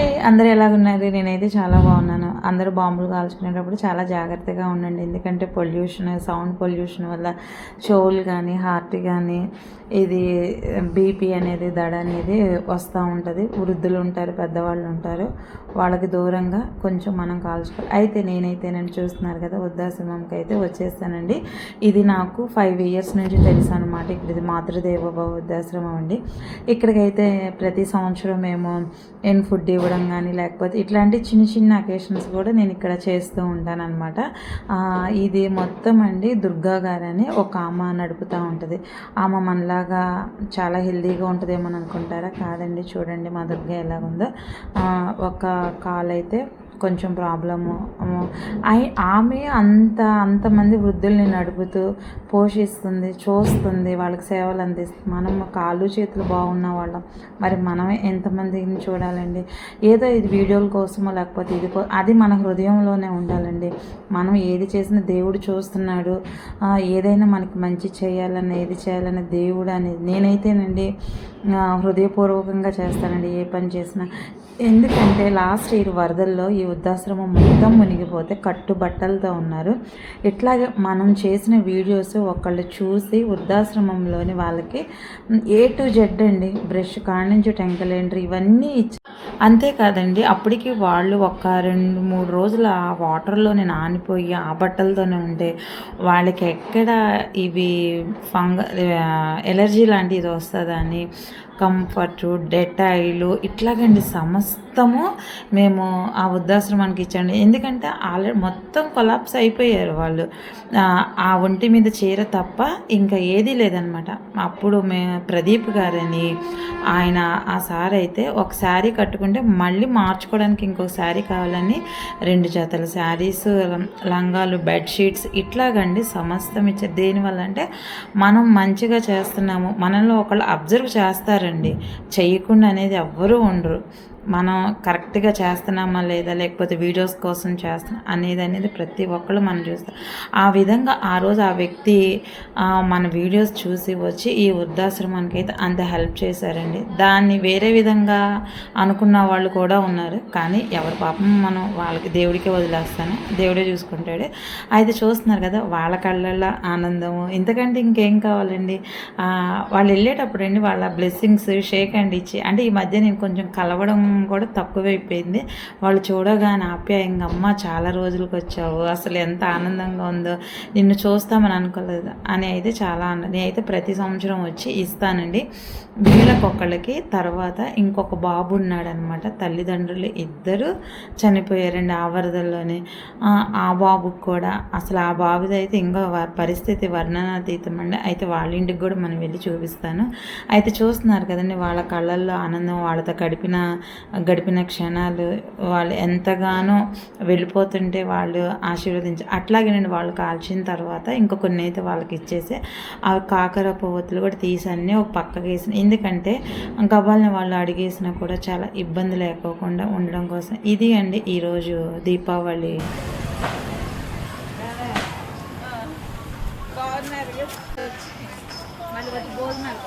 అండి అందరూ ఎలాగున్నారు? నేనైతే చాలా బాగున్నాను. అందరూ బాంబులు కాల్చుకునేటప్పుడు చాలా జాగ్రత్తగా ఉండండి. ఎందుకంటే పొల్యూషన్ సౌండ్ పొల్యూషన్ వల్ల షోలు కానీ హార్ట్ కానీ ఇది బీపీ అనేది దడ అనేది వస్తూ ఉంటుంది. వృద్ధులు ఉంటారు పెద్దవాళ్ళు ఉంటారు. వాళ్ళకి దూరంగా కొంచెం మనం కాల్చుకోవాలి అయితే నేనైతే నేను చూస్తున్నారు కదా వృద్ధాశ్రమంకి అయితే వచ్చేస్తానండి. ఇది నాకు ఫైవ్ ఇయర్స్ నుంచి తెలుసు అనమాట ఇక్కడ ఇది మాతృదేవోభవ వృద్ధాశ్రమం అండి. ఇక్కడికైతే ప్రతి సంవత్సరం మేము ఏం ఫుడ్ ఇవ్వడం కానీ లేకపోతే ఇట్లాంటి చిన్న చిన్న అకేషన్స్ కూడా నేను ఇక్కడ చేస్తూ ఉంటాను అనమాట ఇది మొత్తం అండి దుర్గా గారని ఒక ఆమె నడుపుతూ ఉంటుంది. ఆమె మనలాగా చాలా హెల్తీగా ఉంటుందేమో అనుకుంటారా కాదండి చూడండి మా దుర్గ ఎలాగుందో ఉందో. ఒక కాల్ అయితే కొంచెం ప్రాబ్లము ఆమె అంత అంతమంది వృద్ధుల్ని నడుపుతూ పోషిస్తుంది చూస్తుంది వాళ్ళకి సేవలు అందిస్తుంది. మనం కాళ్ళు చేతులు బాగున్న వాళ్ళం. మరి మనమే ఎంతమందిని చూడాలండి? ఏదో ఇది వీడియోల కోసమో లేకపోతే ఇది అది మన హృదయంలోనే ఉండాలండి. మనం ఏది చేసినా దేవుడు చూస్తున్నాడు. ఏదైనా మనకి మంచి చేయాలని ఏది చేయాలని దేవుడు అనేది నేనైతేనండి హృదయపూర్వకంగా చేస్తానండి ఏ పని చేసినా. ఎందుకంటే లాస్ట్ ఇయర్ వరదల్లో ఈ వృద్ధాశ్రమం మొత్తం మునిగిపోతే కట్టుబట్టలతో ఉన్నారు. ఇట్లాగే మనం చేసిన వీడియోస్ ఒకళ్ళు చూసి వృద్ధాశ్రమంలోని వాళ్ళకి ఏ టు జెడ్ అండి? బ్రష్ కాడ నుంచి టెంకలేండ్రి? ఇవన్నీ ఇచ్చి అంతేకాదండి అప్పటికి వాళ్ళు ఒక రెండు మూడు రోజులు ఆ వాటర్లోనే నానిపోయి ఆ బట్టలతోనే ఉంటే వాళ్ళకి ఎక్కడ ఇవి ఫంగ ఎలర్జీ లాంటిది వస్తుందని కంఫర్ట్ డెటాయిలు ఇట్లాగండి సమస్తము మేము ఆ వృద్ధాశ్రమానికి ఇచ్చండి ఎందుకంటే ఆల్రెడీ మొత్తం కొలాప్స్ అయిపోయారు వాళ్ళు. ఆ, ఒంటి మీద చీర తప్ప ఇంకా ఏదీ లేదనమాట. అప్పుడు మే ప్రదీప్ గారని ఆయన ఆ సార్ అయితే ఒక శారీ కట్టుకుంటే మళ్ళీ మార్చుకోవడానికి ఇంకొక శారీ కావాలని రెండు జతల శారీస్ లంగాలు బెడ్షీట్స్ ఇట్లాగండి సమస్తం ఇచ్చారు. దేనివల్ల అంటే మనం మంచిగా చేస్తున్నాము. మనలో ఒకళ్ళు అబ్జర్వ్ చేస్తారండి చేయకుండా అనేది ఎవ్వరూ ఉండరు. మనం కరెక్ట్గా చేస్తున్నామా లేదా లేకపోతే వీడియోస్ కోసం చేస్తున్నా అనేది అనేది ప్రతి ఒక్కళ్ళు మనం చూస్తాం. ఆ విధంగా ఆ రోజు ఆ వ్యక్తి మన వీడియోస్ చూసి వచ్చి ఈ వృద్ధాశ్రమానికి అయితే అంత హెల్ప్ చేశారండి. దాన్ని వేరే విధంగా అనుకున్న వాళ్ళు కూడా ఉన్నారు. కానీ ఎవరి పాపం మనం వాళ్ళకి దేవుడికే వదిలేస్తాను. దేవుడే చూసుకుంటాడు. అయితే చూస్తున్నారు కదా వాళ్ళ కళ్ళల్లో ఆనందము ఇంతకంటే ఇంకేం కావాలండి? వాళ్ళు వెళ్ళేటప్పుడు అండి వాళ్ళ బ్లెస్సింగ్స్ షేక్ అండ్ ఇచ్చి అంటే ఈ మధ్య నేను కొంచెం కలవడం కూడా తక్కువైపోయింది. వాళ్ళు చూడగానే ఆప్యాయంగా అమ్మ చాలా రోజులకు వచ్చావు అసలు ఎంత ఆనందంగా ఉందో. నిన్ను చూస్తామని అనుకోలేదు. అని అయితే చాలా ఆనందం నేనైతే ప్రతి సంవత్సరం వచ్చి ఇస్తానండి. వీళ్ళకొకళ్ళకి తర్వాత ఇంకొక బాబు ఉన్నాడనమాట. తల్లిదండ్రులు ఇద్దరు చనిపోయారండి ఆ వరదల్లోనే. ఆ, బాబుకి కూడా. అసలు ఆ బాబుది అయితే ఇంకా పరిస్థితి వర్ణనాతీతం అండి. అయితే వాళ్ళ ఇంటికి కూడా మనం వెళ్ళి చూపిస్తాను. అయితే చూస్తున్నారు కదండి వాళ్ళ కళ్ళల్లో ఆనందం వాళ్ళతో గడిపిన గడిపిన క్షణాలు వాళ్ళు ఎంతగానో వెళ్ళిపోతుంటే వాళ్ళు ఆశీర్వదించి అట్లాగేనండి వాళ్ళు కాల్చిన తర్వాత ఇంకా కొన్ని అయితే వాళ్ళకి ఇచ్చేసి ఆ కాకర పువ్వొత్తులు కూడా తీసి అన్నీ ఒక పక్కకి వేసిన. ఎందుకంటే గబాల్ని వాళ్ళు అడిగేసినా కూడా చాలా ఇబ్బంది లేకోకుండా ఉండడం కోసం. ఇది అండి ఈరోజు దీపావళి. మళ్ళీ వచ్చి భోజనాలు.